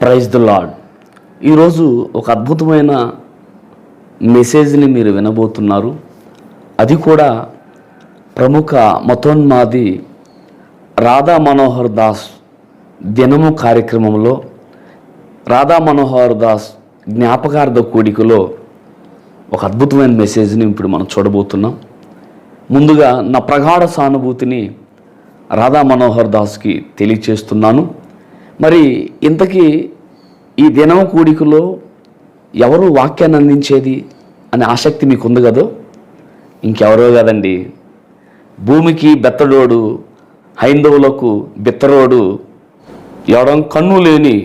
Praise the lord ఈరోజు ఒక అద్భుతమైన మెసేజ్ని మీరు వినబోతున్నారు. అది కూడా ప్రముఖ మతోన్మాది రాధా మనోహర్ దాస్ దినము కార్యక్రమంలో రాధా మనోహర్ దాస్ జ్ఞాపకార్థ కూడికలో ఒక అద్భుతమైన మెసేజ్ని ఇప్పుడు మనం చూడబోతున్నాం. ముందుగా నా ప్రగాఢ సానుభూతిని రాధా మనోహర్ దాస్కి తెలియచేస్తున్నాను. మరి ఇంతకీ ఈ దినం కూడికలో ఎవరు వాక్యాన్ని అందించేది అనే ఆసక్తి మీకు ఉంది కదో? ఇంకెవరో కదండి. భూమికి బెత్తడోడు హైందవులకు బిత్తరోడు ఎడం కన్ను లేని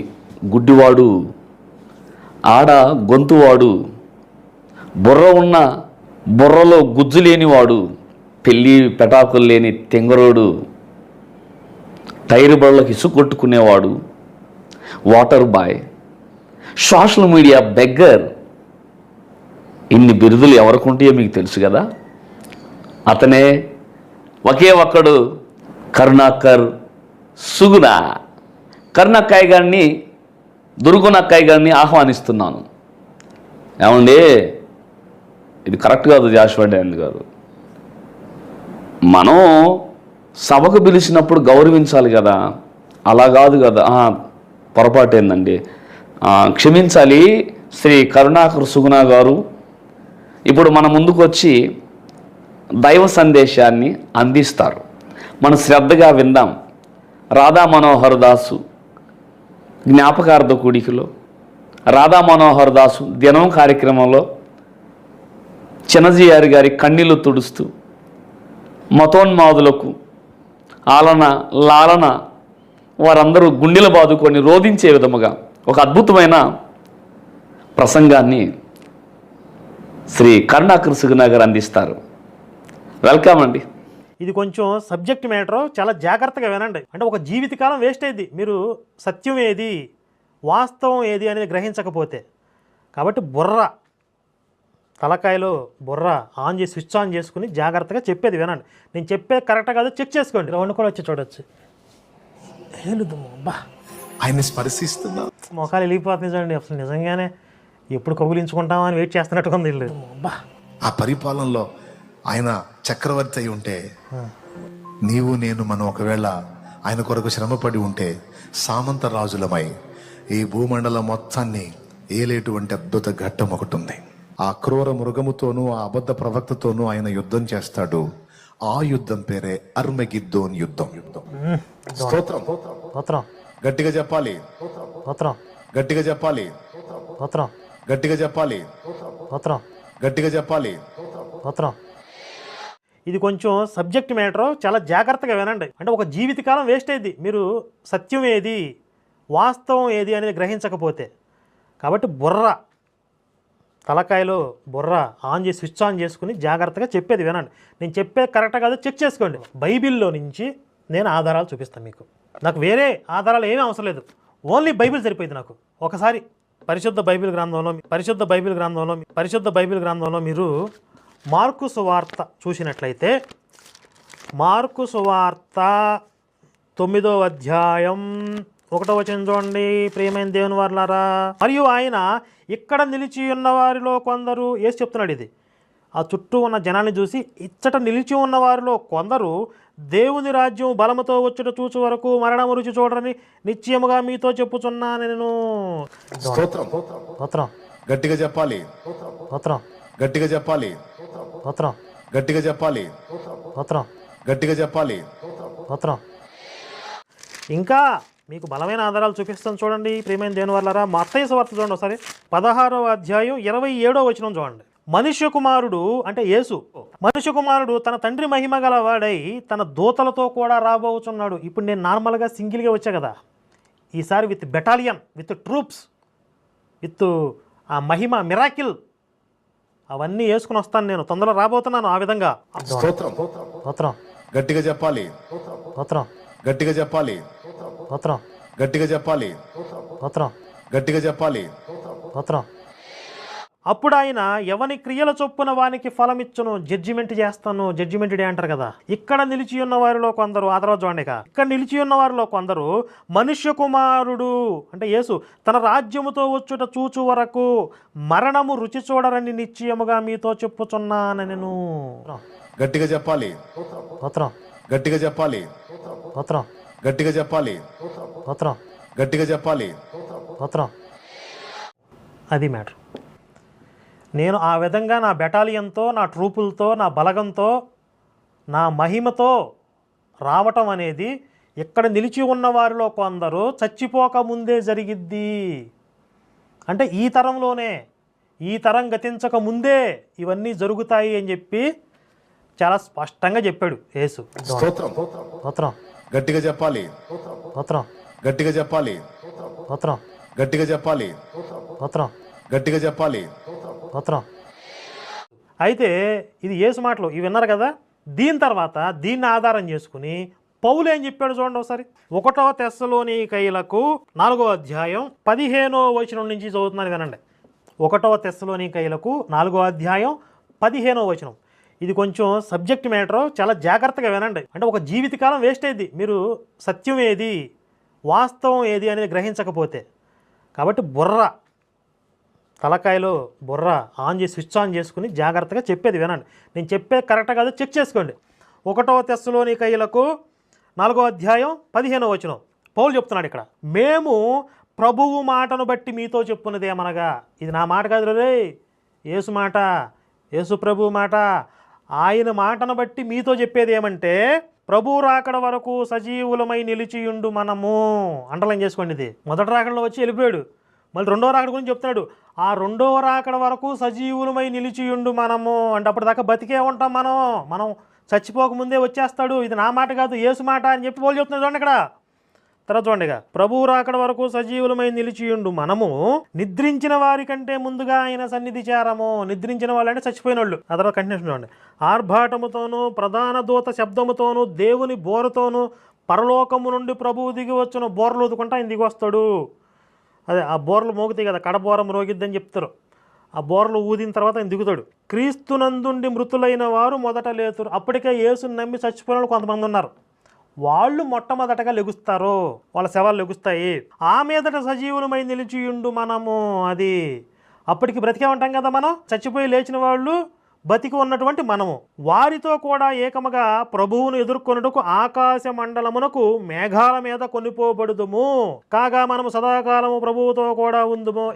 గుడ్డివాడు ఆడ గొంతువాడు బుర్ర ఉన్న బుర్రలో గుజ్జు లేనివాడు పెళ్ళి పెటాకులు లేని తెంగరోడు టైర్ బళ్ళకి ఇసుక కొట్టుకునేవాడు. Water boy social media beggar ఇన్ని బిరుదులు ఎవరికి ఉంటాయో మీకు తెలుసు కదా? అతనే ఒకే ఒక్కడు కరుణాకర్ సుగుణ. కరుణక్కయ్య గారిని దుర్గుణక్కయ్య గారిని ఆహ్వానిస్తున్నాను. ఏమండి? ఇది కరెక్ట్ కాదు జాషువా గారు. మనం సభకు పిలిచినప్పుడు గౌరవించాలి కదా. అలా కాదు కదా. పొరపాటు ఏందండి? క్షమించాలి శ్రీ కరుణాకర్ సుగుణ గారు. ఇప్పుడు మన ముందుకు వచ్చి దైవ సందేశాన్ని అందిస్తారు. మనం శ్రద్ధగా విందాం. రాధా మనోహర్ దాసు జ్ఞాపకార్థ కూడికలో. రాధా మనోహర్ దాసు దినం కార్యక్రమంలో చిన్నజీఆర్ గారి కన్నీళ్ళు తుడుస్తూ మతోన్మాదులకు ఆలన లాలన వారందరూ గుండెలు బాదుకొని రోధించే విధముగా ఒక అద్భుతమైన ప్రసంగాన్ని శ్రీ కరుణాకర్ సుగుణ గారు అందిస్తారు. వెల్కమ్ అండి. ఇది కొంచెం సబ్జెక్ట్ మ్యాటర్ చాలా జాగ్రత్తగా వినండి. అంటే ఒక జీవితకాలం వేస్ట్ అయింది మీరు సత్యం ఏది వాస్తవం ఏది అనేది గ్రహించకపోతే. కాబట్టి బుర్ర తలకాయలో బుర్ర ఆన్ చేసి స్విచ్ ఆన్ చేసుకుని జాగ్రత్తగా చెప్పేది వినండి. నేను చెప్పేది కరెక్ట్ కాదు చెక్ చేసుకోండి. రౌండ్ కూడా వచ్చి చూడొచ్చు. హేలుదమ్మ ఆయన్ని స్పర్శిస్తున్నా. మొఖాలు వెళ్ళిపోతుంది చూడండి అసలు నిజంగానే ఎప్పుడు కబులించుకుంటామని వెయిట్ చేస్తున్నట్టుగా ఉంది వీళ్ళు బా ఆ పరిపాలనలో ఆయన చక్రవర్తి అయి ఉంటే నీవు నేను మనం ఒకవేళ ఆయన కొరకు శ్రమపడి ఉంటే సామంత రాజులమై ఈ భూమండలం మొత్తాన్ని ఏలేటువంటి అద్భుత ఘట్టం ఒకటి ఉంది. ఆ క్రూర మృగముతోనూ ఆ అబద్ధ ప్రవక్తతోనూ ఆయన యుద్ధం చేస్తాడు. ఆ యుద్ధం పేరే అర్మగిద్దోన్ యుద్ధం. యుద్ధం. స్తోత్రం. స్తోత్రం. గట్టిగా చెప్పాలి. స్తోత్రం. గట్టిగా చెప్పాలి. స్తోత్రం. గట్టిగా చెప్పాలి. స్తోత్రం. గట్టిగా చెప్పాలి. స్తోత్రం. ఇది కొంచెం సబ్జెక్ట్ మ్యాటర్ చాలా జాగ్రత్తగా వినండి. అంటే ఒక జీవితకాలం వేస్ట్ అయింది మీరు సత్యం ఏది వాస్తవం ఏది అనేది గ్రహించకపోతే. కాబట్టి బుర్ర. తలకాయలో బుర్ర ఆన్ చేసి స్విచ్ ఆన్ చేసుకుని జాగ్రత్తగా చెప్పేది వినండి. నేను చెప్పేది కరెక్ట్ కాదు చెక్ చేసుకోండి. బైబిల్లో నుంచి నేను ఆధారాలు చూపిస్తాను మీకు. నాకు వేరే ఆధారాలు ఏమీ అవసరం లేదు. ఓన్లీ బైబిల్ సరిపోయింది నాకు. ఒకసారి పరిశుద్ధ బైబిల్ గ్రంథంలో పరిశుద్ధ బైబిల్ గ్రంథంలో పరిశుద్ధ బైబిల్ గ్రంథంలో మీరు మార్కు సువార్త చూసినట్లయితే మార్కు సువార్త తొమ్మిదో అధ్యాయం ఒకటో వచనం చూడండి ప్రియమైన దేవుని వర్లారా. మరియు ఆయన ఇక్కడ నిలిచి ఉన్న వారిలో కొందరు ఏసి చెప్తున్నాడు ఇది. ఆ చుట్టూ ఉన్న జనాన్ని చూసి ఇచ్చట నిలిచి ఉన్న వారిలో కొందరు దేవుని రాజ్యం బలముతో వచ్చుట చూచు వరకు మరణము రుచి చూడరని నిశ్చయముగా మీతో చెప్పుచున్నాను నేను స్తోత్రం. స్తోత్రం. గట్టిగా చెప్పాలి. స్తోత్రం. గట్టిగా చెప్పాలి. స్తోత్రం. గట్టిగా చెప్పాలి. స్తోత్రం. గట్టిగా చెప్పాలి. స్తోత్రం. ఇంకా మీకు బలమైన ఆధారాలు చూపిస్తాను చూడండి. ప్రియమైన దేవుని వల్లరా మత్తయ్య వార్త చూడండి ఒకసారి. పదహారో అధ్యాయం ఇరవై ఏడో వచనం చూడండి. మనుష్య కుమారుడు అంటే యేసు. మనుష్య కుమారుడు తన తండ్రి మహిమ గల వాడై తన దూతలతో కూడా రాబోచున్నాడు. ఇప్పుడు నేను నార్మల్గా సింగిల్గా వచ్చా కదా. ఈసారి with battalion with troops with ఆ మహిమ మిరాకిల్ అవన్నీ వేసుకుని వస్తాను నేను. తొందరలో రాబోతున్నాను ఆ విధంగా. స్తోత్రం. స్తోత్రం. గట్టిగా చెప్పాలి. స్తోత్రం. గట్టిగా చెప్పాలి. స్తోత్రం గట్టిగా చెప్పాలి. స్తోత్రం గట్టిగా చెప్పాలి. స్తోత్రం అప్పుడు ఆయన ఎవని క్రియల చొప్పున వానికి ఫలమిచ్చును జడ్జిమెంట్ చేస్తాను జడ్జిమెంట్ డే అంటారు కదా. ఇక్కడ నిలిచి ఉన్న వారిలో కొందరు ఆ తర్వాత చూడండి ఇక. ఇక్కడ నిలిచి ఉన్న వారిలో కొందరు మనుష్య కుమారుడు అంటే యేసు తన రాజ్యముతో వచ్చుట చూచు వరకు మరణము రుచి చూడరని నిశ్చయముగా మీతో చెప్పుచున్నాను నేను గట్టిగా చెప్పాలి. స్తోత్రం గట్టిగా చెప్పాలి. స్తోత్రం గట్టిగా చెప్పాలి. స్తోత్రం గట్టిగా చెప్పాలి. స్తోత్రం అది మ్యాటర్. నేను ఆ విధంగా నా బెటాలియన్తో నా ట్రూపులతో నా బలగంతో నా మహిమతో రావటం అనేది ఇక్కడ నిలిచి ఉన్న వారిలో కొందరు చచ్చిపోక ముందే జరిగిద్ది. అంటే ఈ తరంలోనే ఈ తరం గతించక ముందే ఇవన్నీ జరుగుతాయి అని చెప్పి చాలా స్పష్టంగా చెప్పాడు యేసు. స్తోత్రం. స్తోత్రం గట్టిగా చెప్పాలి. గట్టిగా చెప్పాలి. గట్టిగా చెప్పాలి. గట్టిగా చెప్పాలి. అయితే ఇది యేసు మాటలు. ఇవి విన్నారు కదా? దీని తర్వాత దీన్ని ఆధారం చేసుకుని పౌలు ఏం చెప్పాడు చూడండి ఒకసారి. ఒకటో తెస్సలోని కైలకు నాలుగో అధ్యాయం పదిహేనో వచనం నుంచి చదువుతున్నాను వినండి. ఒకటో తెస్సలోని కైలకు నాలుగో అధ్యాయం పదిహేనో వచనం. ఇది కొంచెం సబ్జెక్ట్ మ్యాటర్ చాలా జాగ్రత్తగా వినండి. అంటే ఒక జీవితకాలం వేస్ట్ అయింది మీరు సత్యం ఏది వాస్తవం ఏది అనేది గ్రహించకపోతే. కాబట్టి బుర్ర తలకాయలో బుర్ర ఆన్ చేసి స్విచ్ ఆన్ చేసుకుని జాగ్రత్తగా చెప్పేది వినండి. నేను చెప్పేది కరెక్ట్ కాదు చెక్ చేసుకోండి. ఒకటో తెస్సులోని కయ్యలకు నాలుగో అధ్యాయం పదిహేనో వచనం. పౌలు చెప్తున్నాడు ఇక్కడ మేము ప్రభువు మాటను బట్టి మీతో చెప్పున్నది ఏమనగా? ఇది నా మాట కాదు రే యేసు మాట యేసు ప్రభు మాట ఆయన మాటను బట్టి మీతో చెప్పేది ఏమంటే ప్రభు రాకడ వరకు సజీవులమై నిలిచియుండు మనము. అండలం చేసుకోండి ఇది. మొదటి రాకడలో వచ్చి వెళ్ళిపోయాడు మళ్ళీ రెండో రాకడ గురించి చెప్తున్నాడు. ఆ రెండో రాకడ వరకు సజీవులమై నిలిచియుండు మనము. అంటే అప్పటిదాకా బతికే ఉంటాం మనం. మనం చచ్చిపోకముందే వచ్చేస్తాడు. ఇది నా మాట కాదు ఏసు మాట అని చెప్పి వాళ్ళు చెప్తున్నాడు చూడండి ఇక్కడ. తర్వాత చూడండి ప్రభువు రాకడ వరకు సజీవులమై నిలిచియుండు మనము నిద్రించిన వారి కంటే ముందుగా ఆయన సన్నిధి చేరము. నిద్రించిన వాళ్ళు అంటే చచ్చిపోయిన వాళ్ళు ఆ తర్వాత కంటిన్యూషన్ చూడండి. ఆర్భాటముతోనూ ప్రధాన దూత శబ్దముతోనూ దేవుని బోరతోనూ పరలోకము నుండి ప్రభువు దిగి వచ్చిన బోర్లు ఊదుకుంటా ఆయన దిగి వస్తాడు. అదే ఆ బోర్లు మోగుతాయి కదా కడబోరం రోగిద్దని చెప్తారు. ఆ బోర్లు ఊదిన తర్వాత ఆయన దిగుతాడు. క్రీస్తునందుండి మృతులైన వారు మొదట లేతురు. అప్పటికే యేసుని నమ్మి చచ్చిపోయిన వాళ్ళు కొంతమంది ఉన్నారు. వాళ్ళు మొట్టమొదటగా లెగుస్తారు వాళ్ళ శవాలు లెగుస్తాయి. ఆ మీదట సజీవులమై నిలిచియుండు మనము అది. అప్పటికి బ్రతికే ఉంటాం కదా మనం? చచ్చిపోయి లేచిన వాళ్ళు బతికి ఉన్నటువంటి మనము. వారితో కూడా ఏకముగా ప్రభువును ఎదుర్కొనుటకు ఆకాశ మండలమునకు మేఘాల మీద కొనిపోబడుదుము. కాగా మనము సదాకాలము ప్రభువుతో కూడా ఉందుము.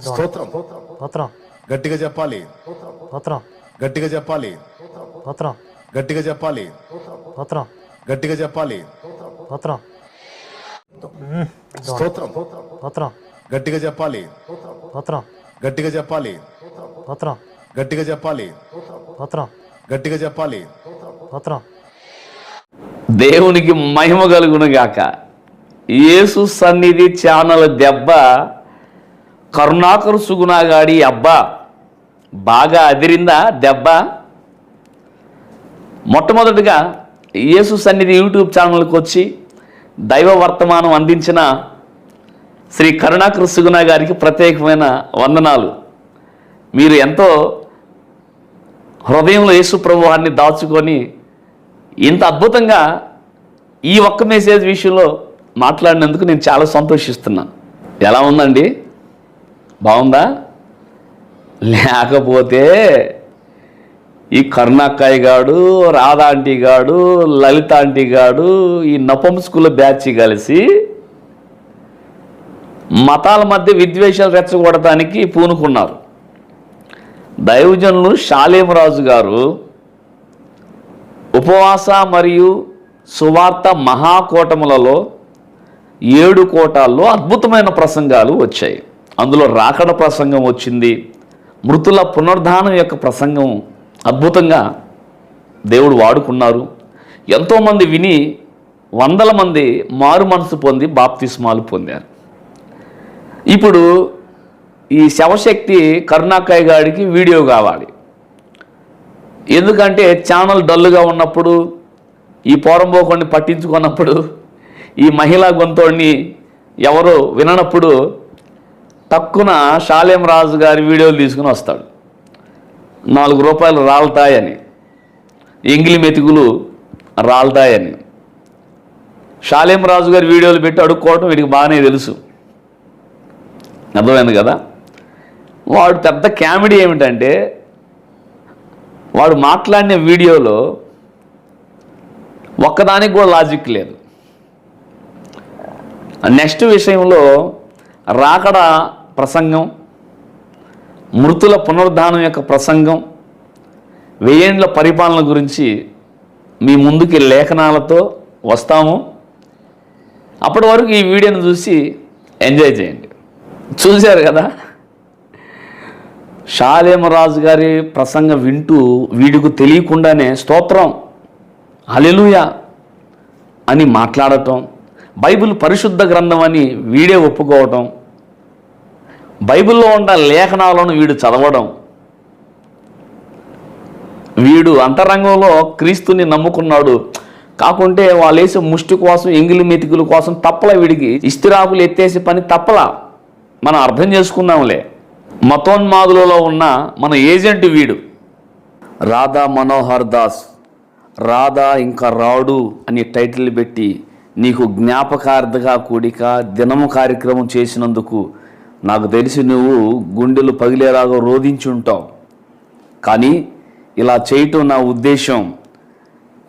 స్తోత్రం. స్తోత్రం. గట్టిగా చెప్పాలి. స్తోత్రం. గట్టిగా చెప్పాలి. స్తోత్రం. గట్టిగా చెప్పాలి. స్తోత్రం. గట్టిగా చెప్పాలి. స్తోత్రం. స్తోత్రం. స్తోత్రం. గట్టిగా చెప్పాలి. స్తోత్రం. గట్టిగా చెప్పాలి. స్తోత్రం. గట్టిగా చెప్పాలి. స్తోత్రం. గట్టిగా చెప్పాలి. స్తోత్రం. దేవునికి మహిమ కలుగునుగాక. యేసు సన్నిధి ఛానల్ దెబ్బ కరుణాకరు సుగుణాగాడి అబ్బా బాగా అదిరిందా దెబ్బ? మొట్టమొదటిగా యేసు సన్నిధి యూట్యూబ్ ఛానల్కి వచ్చి దైవ వర్తమానం అందించిన శ్రీ కరుణాకర సుగుణ గారికి ప్రత్యేకమైన వందనాలు. మీరు ఎంతో హృదయంలో యేసు ప్రభువాన్ని దాచుకొని ఇంత అద్భుతంగా ఈ ఒక్క మెసేజ్ విషయంలో మాట్లాడినందుకు నేను చాలా సంతోషిస్తున్నాను. ఎలా ఉందండి? బాగుందా? లేకపోతే ఈ కర్ణాకాయ్ గాడు రాధా ఆంటీ గాడు లలిత ఆంటీ గాడు ఈ నపంసుకుల బ్యాచ్ కలిసి మతాల మధ్య విద్వేషాలు రెచ్చగొడటానికి పూనుకున్నారు. దైవజనులు షాలేమరాజు గారు ఉపవాస మరియు సువార్త మహాకూటములలో ఏడు కోటాల్లో అద్భుతమైన ప్రసంగాలు వచ్చాయి. అందులో రాకడ ప్రసంగం వచ్చింది మృతుల పునరుద్ధానం యొక్క ప్రసంగం అద్భుతంగా దేవుడు వాడుకున్నారు. ఎంతోమంది విని వందల మంది మారు మనసు పొంది బాప్తిస్మాలు పొందారు. ఇప్పుడు ఈ శవశక్తి కరుణాకాయ గాడికి వీడియో కావాలి. ఎందుకంటే ఛానల్ డల్లుగా ఉన్నప్పుడు ఈ పోరంబోకొని పట్టించుకున్నప్పుడు ఈ మహిళా గొంతుడిని ఎవరు విననప్పుడు తక్కున షాలేం రాజు గారి వీడియోలు తీసుకుని వస్తాడు. నాలుగు రూపాయలు రాలుతాయని. ఎంగిలి మెతుకులు రాలుతాయని. షాలేం రాజు గారి వీడియోలు పెట్టి అడుక్కోవటం వీడికి బాగానే తెలుసు. అర్థమైంది కదా? వాడు పెద్ద కామెడీ ఏమిటంటే వాడు మాట్లాడిన వీడియోలో ఒక్కదానికి కూడా లాజిక్ లేదు. నెక్స్ట్ విషయంలో రాకడ ప్రసంగం మృతుల పునరుద్ధానం యొక్క ప్రసంగం వెయ్యేండ్ల పరిపాలన గురించి మీ ముందుకి లేఖనాలతో వస్తాము. అప్పటి వరకు ఈ వీడియోని చూసి ఎంజాయ్ చేయండి. చూశారు కదా? షాలేమరాజు గారి ప్రసంగం వింటూ వీడికి తెలియకుండానే స్తోత్రం అలెలుయ అని మాట్లాడటం బైబిల్ పరిశుద్ధ గ్రంథం అని వీడే ఒప్పుకోవటం బైబిల్లో ఉన్న లేఖనాలను వీడు చదవడం. వీడు అంతరంగంలో క్రీస్తుని నమ్ముకున్నాడు. కాకుంటే వాళ్ళు వేసే ముష్టి కోసం ఎంగిలి మెతికుల కోసం తప్పల వీడికి ఇస్తిరాకులు ఎత్తేసే పని తప్పలా. మనం అర్థం చేసుకున్నాంలే మతోన్మాదులలో ఉన్న మన ఏజెంట్ వీడు. రాధా మనోహర్ దాస్ రాధా ఇంకా రాడు అని టైటిల్ పెట్టి నీకు జ్ఞాపకార్థగా కూడిక దినము కార్యక్రమం చేసినందుకు నాకు తెలిసి నువ్వు గుండెలు పగిలేలాగా రోధించుంటావు. కానీ ఇలా చేయటం నా ఉద్దేశం.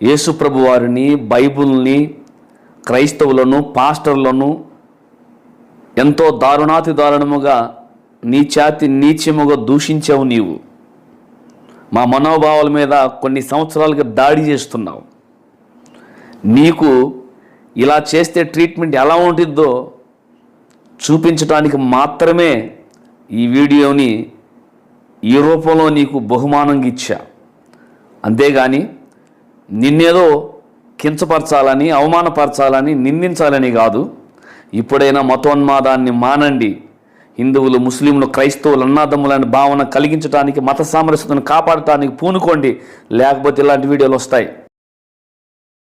యేసుప్రభు వారిని బైబుల్ని క్రైస్తవులను పాస్టర్లను ఎంతో దారుణాతి దారుణముగా నీచాతి నీచముగా దూషించావు నీవు. మా మనోభావాల మీద కొన్ని సంవత్సరాలుగా దాడి చేస్తున్నావు. నీకు ఇలా చేస్తే ట్రీట్మెంట్ ఎలా ఉంటుందో చూపించడానికి మాత్రమే ఈ వీడియోని ఈ రూపంలో నీకు బహుమానంగా ఇచ్చా. అంతేగాని నిన్నేదో కించపరచాలని అవమానపరచాలని నిందించాలని కాదు. ఇప్పుడైనా మతోన్మాదాన్ని మానండి. హిందువులు ముస్లింలు క్రైస్తవులు అన్నాదమ్ములని భావన కలిగించడానికి మత సామరస్యతను కాపాడటానికి పూనుకోండి. లేకపోతే ఇలాంటి వీడియోలు వస్తాయి.